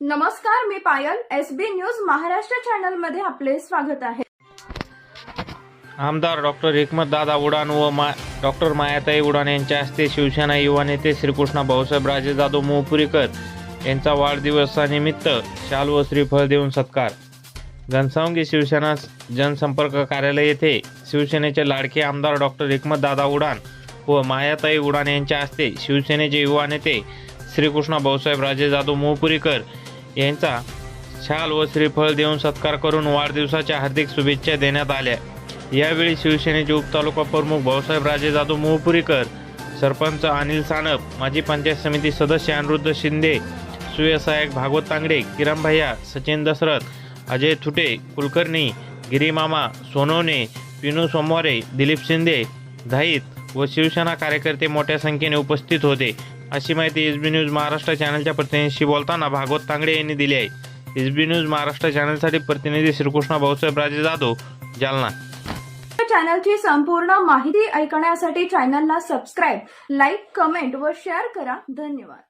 नमस्कार मी Payal. S B news Maharashtra चॅनलमध्ये आपले स्वागत आहे. आमदार डॉक्टर हिकमत दादा उडान व मा डॉक्टर मायाताई उडान यांच्या हस्ते शिवसेना युवा नेते श्रीकृष्ण भाऊसाहेब राजे जाधव मोहपुरीकर यांचा वाढदिवसानिमित्त शाल व श्रीफळ देऊन सत्कार. घनसावंगी शिवसेना जनसंपर्क कार्यालय येथे शिवसेनेचे लाडके आमदार डॉक्टर हिकमत दादा उडान व मायाताई उडान यांच्या हस्ते शिवसेनेचे युवा नेते श्रीकृष्ण भाऊसाहेब राजे जाधव मोहपुरीकर यांचा शाल व श्रीफळ देऊन सत्कार करून वाढदिवसाच्या हार्दिक शुभेच्छा देण्यात आल्या. यावेळी शिवसेनेचे उपतालुका प्रमुख भाऊसाहेब राजे जाधव मोहपुरीकर सरपंच अनिल सानप माजी पंचायत समिती सदस्य अनिरुद्ध शिंदे सुयसहायक भागवत तांगडे किरण भैया सचिन दसरथ अजय थुटे कुलकर्णी गिरीमामा सोनवणे पिनू सोमवारे दिलीप शिंदे धाईत व शिवसेना कार्यकर्ते मोठ्या संख्येने उपस्थित होते. अशी माहिती एस बी न्यूज महाराष्ट्र चॅनलच्या प्रतिनिधीशी बोलताना भागवत तांगडे यांनी दिली आहे. एस बी न्यूज महाराष्ट्र चॅनलसाठी प्रतिनिधी श्रीकृष्ण भाऊसाहेब राजे जाधव जालना. चॅनलची संपूर्ण माहिती ऐकण्यासाठी चॅनलला सबस्क्राईब लाईक कमेंट व शेअर करा. धन्यवाद.